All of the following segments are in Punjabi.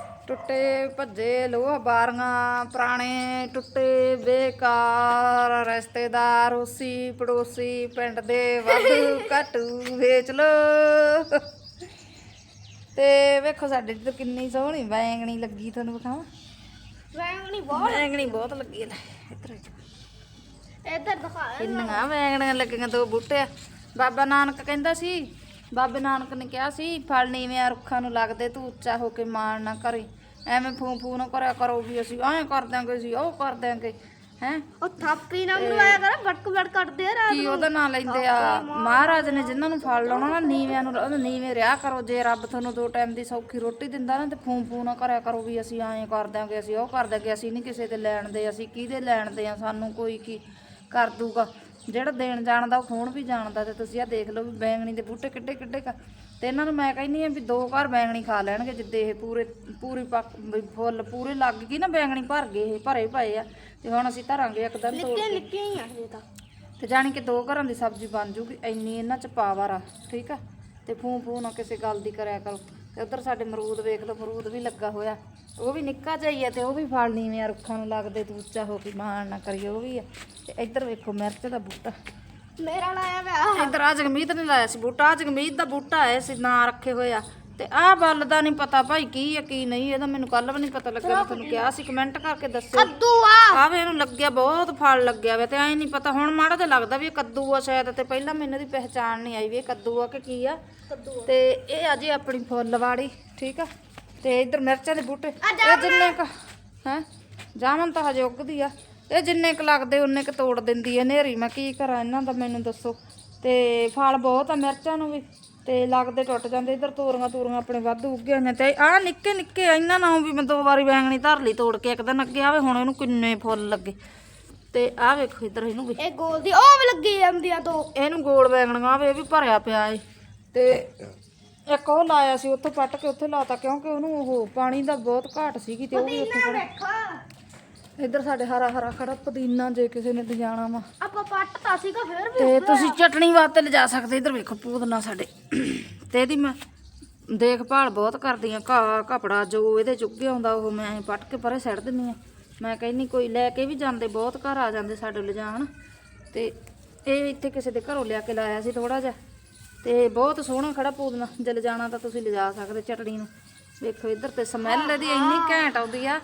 ਟੁੱਟੇ ਭੱਜੇ ਲੋਹ ਬਾਰੀਆਂ ਪੁਰਾਣੇ ਟੁੱਟੇ ਬੇਕਾਰ ਰਿਸ਼ਤੇਦਾਰ ਉਸੀ ਪੜੋਸੀ ਪਿੰਡ ਦੇ ਵਾਧੂ ਘਟੂ ਵੇਚ ਲੋ। ਤੇ ਵੇਖੋ ਸਾਡੇ ਇੱਧਰ ਕਿੰਨੀ ਸੋਹਣੀ ਬੈਂਗਣੀ ਲੱਗੀ ਤੁਹਾਨੂੰ ਵਿਖਾਵਾਂ। ਵੈਂਗਣੀ ਬਹੁਤ। ਬੈਂਗਣੀ ਬਹੁਤ ਲੱਗੀ ਹੈ ਇੱਧਰ। ਇੱਧਰ ਦਿਖਾ। ਕਿੰਨੀਆਂ ਬੈਂਗਣੀਆਂ ਲੱਗੀਆਂ ਦੋ ਬੂਟੇ। ਬਾਬਾ ਨਾਨਕ ਕਹਿੰਦਾ ਸੀ ਬਾਬੇ ਨਾਨਕ ਨੇ ਕਿਹਾ ਸੀ ਫਲ ਨੀਵੇਂ ਰੁੱਖਾਂ ਨੂੰ ਲੱਗਦੇ ਤੂੰ ਉੱਚਾ ਹੋ ਕੇ ਮਾਣ ਨਾ ਕਰੇ। ਐਵੇਂ ਫੂ ਫੂ ਨਾ ਕਰਿਆ ਕਰੋ ਵੀ ਅਸੀਂ ਐਂ ਕਰ ਦਿਆਂਗੇ ਅਸੀਂ ਉਹ ਕਰ ਦਿਆਂਗੇ। ਹੈ? ਉਹ ਥਾਪੀ ਨਾ ਮਰਵਾਇਆ ਕਰ ਬੜਕ ਬੜ ਕਰਦੇ ਆ ਰਾਤ ਕੀ ਉਹਦਾ ਨਾਂ ਲੈਂਦੇ ਆ? ਮਹਾਰਾਜ ਨੇ ਜਿਨ੍ਹਾਂ ਨੂੰ ਫਲ ਲਾਉਣਾ ਨਾ ਨੀਵਿਆਂ ਨੂੰ ਨੀਵੇਂ ਰਿਹਾ ਕਰੋ। ਜੇ ਰੱਬ ਤੁਹਾਨੂੰ ਦੋ ਟਾਈਮ ਦੀ ਸੌਖੀ ਰੋਟੀ ਦਿੰਦਾ ਨਾ ਤੇ ਫੂ ਫੂ ਨਾ ਕਰਿਆ ਕਰੋ ਵੀ ਅਸੀਂ ਐਂ ਕਰ ਦਿਆਂਗੇ ਅਸੀਂ ਉਹ ਕਰ ਦਿਆਂਗੇ ਅਸੀਂ ਨਹੀਂ ਕਿਸੇ ਤੇ ਲੈਣ ਦੇ ਅਸੀਂ ਕਿਹਦੇ ਲੈਣ ਦੇ ਆ? ਸਾਨੂੰ ਕੋਈ ਕੀ ਕਰ ਦੂਗਾ ਜਿਹੜਾ ਦੇਣ ਜਾਣਦਾ ਉਹ ਖੋਣ ਵੀ ਜਾਣਦਾ ਤੇ ਤੁਸੀਂ ਆ ਦੇਖ ਲਓ ਵੀ ਬੈਂਗਣੀ ਦੇ ਬੂਟੇ ਕਿੱਡੇ ਕਿੱਡੇ ਤੇ ਇਹਨਾਂ ਨੂੰ ਮੈਂ ਕਹਿੰਦੀ ਆ ਵੀ ਦੋ ਘਰ ਬੈਂਗਣੀ ਖਾ ਲੈਣਗੇ ਜਿੱਦੇ ਇਹ ਪੂਰੇ ਪੂਰੀ ਪੱਕ ਵੀ ਫੁੱਲ ਪੂਰੇ ਲੱਗ ਗਈ ਨਾ ਬੈਂਗਣੀ ਭਰ ਗਏ ਇਹ ਭਰੇ ਪਏ ਆ। ਤੇ ਹੁਣ ਅਸੀਂ ਧਰਾਂਗੇ ਇੱਕਦਮ ਤੋੜ ਕੇ। ਨਿੱਕੀਆਂ ਹੀ ਆ ਇਹ ਤਾਂ। ਤੇ ਜਾਣੀ ਕਿ ਦੋ ਘਰਾਂ ਦੀ ਸਬਜ਼ੀ ਬਣ ਜੂਗੀ ਇੰਨੀ ਇਹਨਾਂ ਚ ਪਾਵਰ ਆ ਠੀਕ ਆ? ਤੇ ਫੂ ਫੂ ਨਾ ਕਿਸੇ ਗੱਲ ਦੀ ਕਰਿਆ ਕਰੋ। ਤੇ ਉਧਰ ਸਾਡੇ ਅਮਰੂਦ ਵੇਖ ਲਓ ਅਮਰੂਦ ਵੀ ਲੱਗਾ ਹੋਇਆ। ਉਹ ਵੀ ਨਿੱਕਾ ਜਿਹਾ ਹੀ ਆ ਤੇ ਉਹ ਵੀ ਫਲ ਨੀਵੇਂ ਆ ਰੁੱਖਾਂ ਨੂੰ ਲੱਗਦੇ ਤੂੰ ਉੱਚਾ ਹੋ ਕੇ ਮਾਣ ਨਾ ਕਰੀਏ ਉਹ ਵੀ ਆ। ਤੇ ਇੱਧਰ ਵੇਖੋ ਮਿਰਚ ਦਾ ਬੂਟਾ। ਮੇਰਾ ਲਾਇਆ ਵਾ ਇੱਧਰ ਆ ਜਗਮੀਤ ਨੇ ਲਾਇਆ ਸੀ ਬੂਟਾ ਆ ਜਗਮੀਤ ਦਾ ਬੂਟਾ ਹੈ ਸੀ ਨਾਂ ਰੱਖੇ ਹੋਏ ਆ। ਤੇ ਆਹ ਬੱਲ ਦਾ ਨਹੀਂ ਪਤਾ ਭਾਈ ਕੀ ਆ ਕੀ ਨਹੀਂ ਇਹਦਾ ਮੈਨੂੰ ਕੱਲ ਵੀ ਨਹੀਂ ਪਤਾ ਲੱਗਾ ਮੈਂ ਤੁਹਾਨੂੰ ਕਿਹਾ ਸੀ ਕਮੈਂਟ ਕਰਕੇ ਦੱਸਿਓ। ਕੱਦੂ ਆ। ਆਵੇ ਇਹਨੂੰ ਲੱਗਿਆ ਬਹੁਤ ਫਲ ਲੱਗਿਆ ਵੇ ਤੇ ਐ ਨਹੀਂ ਪਤਾ ਹੁਣ ਮਾੜਾ ਜਿਹਾ ਲੱਗਦਾ ਵੀ ਇਹ ਕੱਦੂ ਆ ਸ਼ਾਇਦ ਤੇ ਪਹਿਲਾਂ ਮੈਨੂੰ ਇਹਦੀ ਪਹਿਚਾਣ ਨਹੀਂ ਆਈ ਵੀ ਇਹ ਕੱਦੂ ਆ ਕਿ ਕੀ ਆ। ਕੱਦੂ ਤੇ ਇਹ ਅਜੇ ਆਪਣੀ ਫੁੱਲਵਾੜੀ ਠੀਕ ਆ? ਤੇ ਇੱਧਰ ਮਿਰਚਾਂ ਦੇ ਬੂਟੇ ਇਹ ਜਿੰਨੇ ਕ ਹੈ? ਜਾਮਨ ਤਾਂ ਹਜੇ ਉੱਗਦੀ ਆ। ਇਹ ਜਿੰਨੇ ਕ ਲੱਗਦੇ ਉਹਨੇ ਕ ਤੋੜ ਦਿੰਦੀ ਐ ਨੇਰੀ ਮੈਂ ਕੀ ਕਰਾਂ ਇਹਨਾਂ ਦਾ ਮੈਨੂੰ ਦੱਸੋ। ਤੇ ਫਲ ਬਹੁਤ ਆ ਮਿਰਚਾਂ ਨੂੰ ਵੀ। ਤੇ ਲੱਗਦੇ ਟੁੱਟ ਜਾਂਦੇ ਇੱਧਰ ਤੋਰੀਆਂ ਤੋਰੀਆਂ ਆਪਣੇ ਵਾਧੂ ਉੱਗੇ ਹੋਈਆਂ ਤੇ ਆਹ ਨਿੱਕੇ ਨਿੱਕੇ ਇਹਨਾਂ ਨਾਲ ਵੀ ਮੈਂ ਦੋ ਵਾਰੀ ਬੈਂਗਣੀ ਧਰ ਲਈ ਤੋੜ ਕੇ ਇੱਕ ਦਿਨ ਅੱਗੇ ਆਵੇ ਹੁਣ ਇਹਨੂੰ ਕਿੰਨੇ ਫੁੱਲ ਲੱਗੇ। ਤੇ ਆਹ ਵੇਖੋ ਇੱਧਰ ਇਹਨੂੰ ਵੀ। ਇਹ ਗੋਲ ਦੀ ਉਹ ਵੀ ਲੱਗੀ ਜਾਂਦੀ ਆ ਦੋ। ਇਹਨੂੰ ਗੋਲ ਬੈਂਗਣੀਆਂ ਆਵੇ ਇਹ ਵੀ ਭਰਿਆ ਪਿਆ ਏ। ਤੇ ਇੱਕ ਉਹ ਲਾਇਆ ਸੀ ਉੱਥੋਂ ਪੱਟ ਕੇ ਉੱਥੇ ਲਾਤਾ ਕਿਉਂਕਿ ਉਹਨੂੰ ਉਹ ਪਾਣੀ ਦਾ ਬਹੁਤ ਘਾਟ ਸੀਗੀ ਤੇ ਉਹ ਵੀ ਉੱਥੇ ਖੜਾ ਵੇਖਾ। ਇੱਧਰ ਸਾਡੇ ਹਰਾ ਹਰਾ ਖੜਾ ਪੁਦੀਨਾ ਜੇ ਕਿਸੇ ਨੇ ਲਿਜਾਣਾ ਵਾ। ਆਪਾਂ ਪੱਟਤਾ ਸੀਗਾ ਫਿਰ ਵੀ ਤੇ ਤੁਸੀਂ ਚਟਣੀ ਵਾਸਤੇ ਲਿਜਾ ਸਕਦੇ ਇੱਧਰ ਵੇਖੋ ਪੁਦੀਨਾ ਸਾਡੇ। ਤੇ ਇਹਦੀ ਮੈਂ ਦੇਖਭਾਲ ਬਹੁਤ ਕਰਦੀ ਆ ਘਾਹ ਕਪੜਾ ਜੋ ਇਹਦੇ ਚੁੱਗੇ ਆਉਂਦਾ ਉਹ ਮੈਂ ਪੱਟ ਕੇ ਪਰੇ ਸੱਟ ਦਿੰਦੀ ਆ। ਮੈਂ ਕਹਿੰਨੀ ਕੋਈ ਲੈ ਕੇ ਵੀ ਜਾਂਦੇ ਬਹੁਤ ਘਰ ਆ ਜਾਂਦੇ ਸਾਡੇ ਲਿਜਾਣ। ਤੇ ਇਹ ਇੱਥੇ ਕਿਸੇ ਦੇ ਘਰੋਂ ਲਿਆ ਕੇ ਲਾਇਆ ਸੀ ਥੋੜਾ ਜਿਹਾ। ਤੇ ਬਹੁਤ ਸੋਹਣਾ ਖੜਾ ਪੁਦੀਨਾ ਜੇ ਲਿਜਾਣਾ ਤਾਂ ਤੁਸੀਂ ਲਿਜਾ ਸਕਦੇ ਚਟਣੀ ਨੂੰ। ਵੇਖੋ ਇੱਧਰ ਤੇ ਸਮੈਲ ਇਹਦੀ ਇੰਨੀ ਘੈਂਟ ਆਉਂਦੀ ਆ।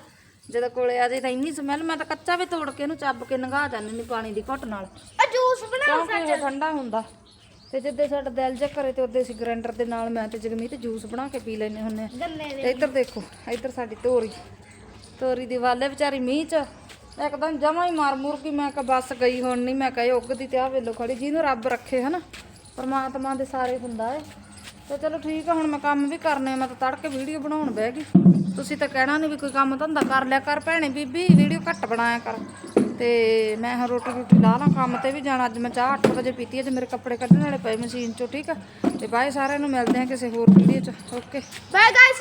ਜਦੋਂ ਕੋਲੇ ਆ ਜੇ ਤਾਂ ਇੰਨੀ ਸਮੈਲ ਮੈਂ ਤਾਂ ਕੱਚਾ ਵੀ ਤੋੜ ਕੇ ਇਹਨੂੰ ਚੱਬ ਕੇ ਨੰਗਾ ਜਾਂਦੀ ਨਹੀਂ ਪਾਣੀ ਦੀ ਘੁੱਟ ਨਾਲ। ਆ ਜੂਸ ਬਣਾ ਕਿਉਂਕਿ ਇਹ ਠੰਡਾ ਹੁੰਦਾ। ਤੇ ਜਿੱਦੇ ਸਾਡਾ ਦਿਲ ਜਾ ਕਰੇ ਤੇ ਉਹਦੇ ਅਸੀਂ ਗ੍ਰਾਈਂਡਰ ਦੇ ਨਾਲ ਮੈਂ ਤੇ ਜਗਮੀਤ ਜੂਸ ਬਣਾ ਕੇ ਪੀ ਲੈਨੇ ਹੁੰਨੇ ਆ ਗੰਨੇ ਦੇ ਇੱਧਰ ਦੇਖੋ ਇੱਧਰ ਸਾਡੀ ਤੋਰੀ। ਤੋਰੀ ਦੀ ਵਾਲੇ ਵਿਚਾਰੀ ਮੀਂਹ ਚ ਇੱਕਦਮ ਜਮਾ ਹੀ ਮਾਰ ਮੁਰ ਗਈ। ਮੈਂ ਕਿਹਾ ਬਸ ਗਈ ਹੁਣ ਨਹੀਂ ਮੈਂ ਕਹੇ ਉੱਗਦੀ ਤੇ ਆ ਵੇਲੋ ਖੜੀ ਜਿਹਨੂੰ ਰੱਬ ਰੱਖੇ ਹਨਾ। ਪਰਮਾਤਮਾ ਦੇ ਸਾਰੇ ਹੁੰਦਾ ਏ। ਤੇ ਚਲੋ ਠੀਕ ਆ, ਹੁਣ ਮੈਂ ਕੰਮ ਵੀ ਕਰਨੇ ਮੈਂ ਤਾਂ ਤੜਕੇ ਵੀਡੀਓ ਬਣਾਉਣ ਬਹਿ ਗਈ। ਤੁਸੀਂ ਤਾਂ ਕਹਿਣਾ ਨਹੀਂ ਵੀ ਕੋਈ ਕੰਮ ਧੰਦਾ ਕਰ ਲਿਆ ਕਰ ਭੈਣੇ, ਬੀਬੀ, ਵੀਡੀਓ ਘੱਟ ਬਣਾਇਆ ਕਰ। ਤੇ ਮੈਂ ਹੁਣ ਰੋਟੀ ਰੋਟੀ ਲਾ ਲਾਂ, ਕੰਮ ਤੇ ਵੀ ਜਾਣਾ, ਅੱਜ ਮੈਂ ਚਾਹ 8 ਵਜੇ ਪੀਤੀ ਹੈ ਤੇ ਮੇਰੇ ਕੱਪੜੇ ਕੱਢਣ ਵਾਲੇ ਪਏ ਮਸ਼ੀਨ ਚੋਂ, ਠੀਕ ਆ। ਤੇ ਬਾਏ ਸਾਰਿਆਂ ਨੂੰ, ਮਿਲਦੇ ਆ ਕਿਸੇ ਹੋਰ ਵੀਡੀਓ ਚ, ਓਕੇ। Bye guys